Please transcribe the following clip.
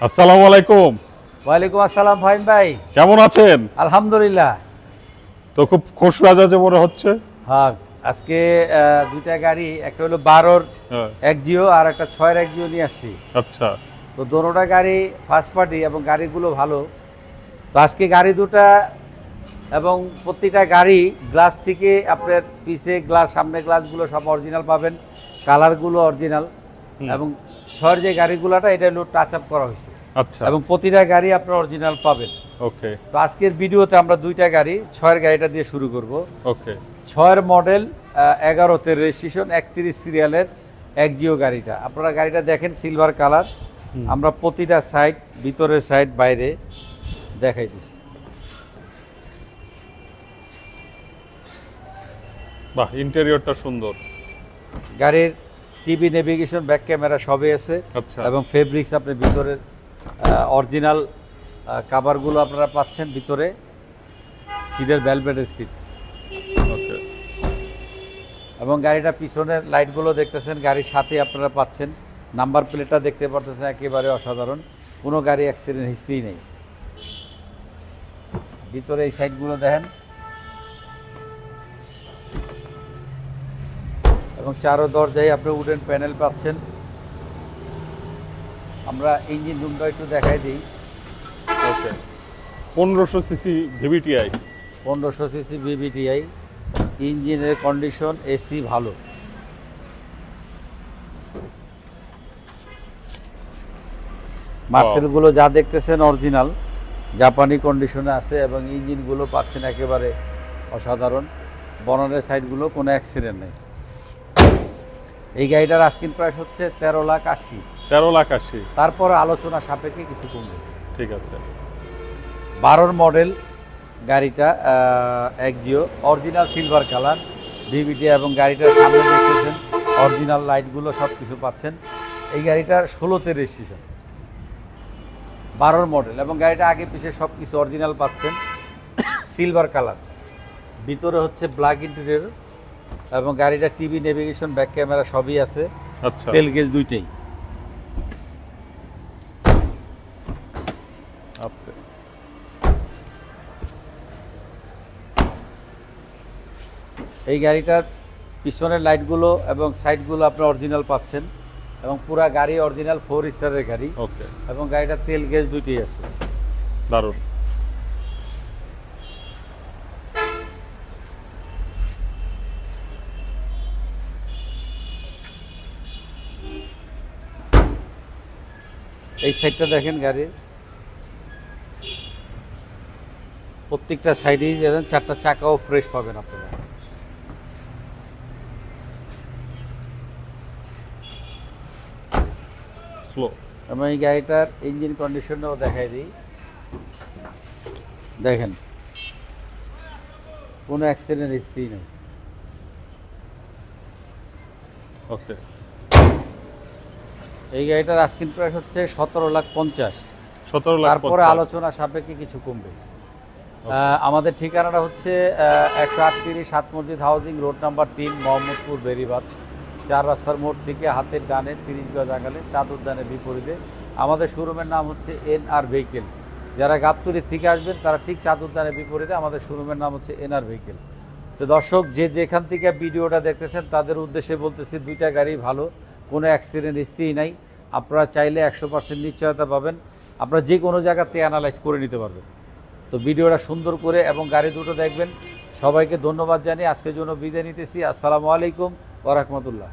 আসসালামু আলাইকুম। ওয়ালাইকুম আসসালাম ফাহিম ভাই। কেমন আছেন? আলহামদুলিল্লাহ। তো খুব খুশ মেজাজে মনে হচ্ছে? হ্যাঁ আজকে দুইটা গাড়ি একটা হলো বারোর হ্যাঁ, এক জিও আর একটা ছয়ের এক জিও নিয়ে আসছি। আচ্ছা। তো দোনোটা গাড়ি ফার্স্ট পার্টি এবং গাড়িগুলো ভালো। তো আজকে গাড়ি দুটা এবং প্রতিটা গাড়ি গ্লাস থেকে আপনার পিছে গ্লাস সামনে গ্লাসগুলো সব অরিজিনাল পাবেন। কালারগুলো অরিজিনাল এবং ছয়ের যে গাড়িগুলোটা এটা হলো টাচ আপ করা হয়েছে। আচ্ছা। এবং প্রতিটা গাড়ি আপনার অরিজিনাল পাবেন। ওকে। তো আজকের ভিডিওতে আমরা দুইটা গাড়ি ছয়ের গাড়িটা দিয়ে শুরু করব। ওকে। ছয়ের মডেল এগারোতে রেজিস্ট্রেশন একত্রিশ সিরিয়ালের এক জিও গাড়িটা। আপনারা গাড়িটা দেখেন সিলভার কালার আমরা প্রতিটা সাইড ভিতরের সাইড বাইরে দেখাই দিচ্ছি। বাহ ইন্টেরিয়রটা সুন্দর। গাড়ির টিভি নেভিগেশন ব্যাক ক্যামেরা সবই আছে। আচ্ছা। এবং ফেব্রিক্স আপনি ভিতরের অরিজিনাল কাভারগুলো আপনারা পাচ্ছেন ভিতরে। সিটের ভ্যালভেটের সিট এবং গাড়িটা পিছনের লাইটগুলো দেখতেছেন গাড়ির সাথে আপনারা পাচ্ছেন। নাম্বার প্লেটটা দেখতে পারতেছেন একেবারে অসাধারণ। কোনো গাড়ি অ্যাক্সিডেন্ট হিস্ট্রি নেই। ভিতরে এই সাইডগুলো দেখেন। এবং চারো দরজায় আপনি উডেন প্যানেল পাচ্ছেন। আমরা ইঞ্জিন রুমটা একটু দেখাই দিই। ওকে। পনেরোশো সিসি ভিভিটিআই। পনেরোশো সিসি বিবিটিআই ইঞ্জিনের কন্ডিশন এসি ভালো। মার্সেলগুলো যা দেখতেছেন অরিজিনাল জাপানি কন্ডিশনে আছে এবং ইঞ্জিনগুলো পাচ্ছেন একেবারে অসাধারণ। বনারের সাইডগুলো কোনো অ্যাক্সিডেন্ট নেই। এই গাড়িটার আস্কিন প্রাইস হচ্ছে তেরো লাখ আশি। তেরো লাখ আশি। তারপর আলোচনা সাপেক্ষে কিছু কমবে। ঠিক আছে। বারোর মডেল গাড়িটা এক জিও অরিজিনাল সিলভার কালার ডিভিডি এবং গাড়িটার সামনে দেখতেছেন অরিজিনাল লাইটগুলো সব কিছু পাচ্ছেন। এই গাড়িটার ষোলোতে রেজিস্ট্রেশন বারোর মডেল এবং গাড়িটা আগে পিছিয়ে সব কিছু অরিজিনাল পাচ্ছেন সিলভার কালার ভিতরে হচ্ছে ব্ল্যাক ইন্টেরিয়র এবং গাড়িটা টিভি নেভিগেশন ব্যাক ক্যামেরা সবই আছে। আচ্ছা। তেল গেজ দুইটাই। আস্তে। এই গাড়িটার পিছনের লাইটগুলো এবং সাইডগুলো আপনি অরিজিনাল পাচ্ছেন এবং পুরা গাড়ি অরিজিনাল ফোর স্টারের গাড়ি ওকে এবং গাড়িটা তেল গ্যাস দুইটাই আছে। দারুণ। এই সাইডটা দেখেন গাড়ির প্রত্যেকটা সাইডেই দেখেন চারটা চাকাও ফ্রেশ পাবেন আপনারা। স্লো এবং এই গাড়িটার ইঞ্জিন কন্ডিশনটাও দেখাই দিই। দেখেন। কোনো অ্যাক্সিডেন্ট হিস্ট্রি নেই। ওকে এই গাড়িটার আস্কিন প্রাইস হচ্ছে সতেরো লাখ পঞ্চাশ। সতেরো লাখ তারপরে আলোচনা সাপেক্ষে কিছু কমবে। আমাদের ঠিকানাটা হচ্ছে একশো আটত্রিশ সাত মসজিদ হাউজিং রোড নাম্বার তিন মোহাম্মদপুর বেরিবাদ চার রাস্তার মোড় থেকে হাতের ডানে তিরিশ গজ আগালে চাঁদ উদ্যানের বিপরীতে। আমাদের শোরুমের নাম হচ্ছে এন আর ভেহিকেল। যারা গাবতলির থেকে আসবেন তারা ঠিক চাঁদ উদ্যানের বিপরীতে আমাদের শোরুমের নাম হচ্ছে এন আর ভেহিকেল। তো দর্শক যে যেখান থেকে ভিডিওটা দেখতেছেন তাদের উদ্দেশ্যে বলতেছি দুইটা গাড়ি ভালো। কোনো অ্যাক্সিডেন্ট হিস্ট্রি নাই। আপনারা চাইলে একশো পার্সেন্ট নিশ্চয়তা পাবেন। আপনারা যে কোনো জায়গাতে অ্যানালাইজ করে নিতে পারবেন। তো ভিডিওটা সুন্দর করে এবং গাড়ি দুটো দেখবেন। সবাইকে ধন্যবাদ জানিয়ে আজকের জন্য বিদায় নিতেছি। আসসালামু আলাইকুম ওরহমতুল্লাহ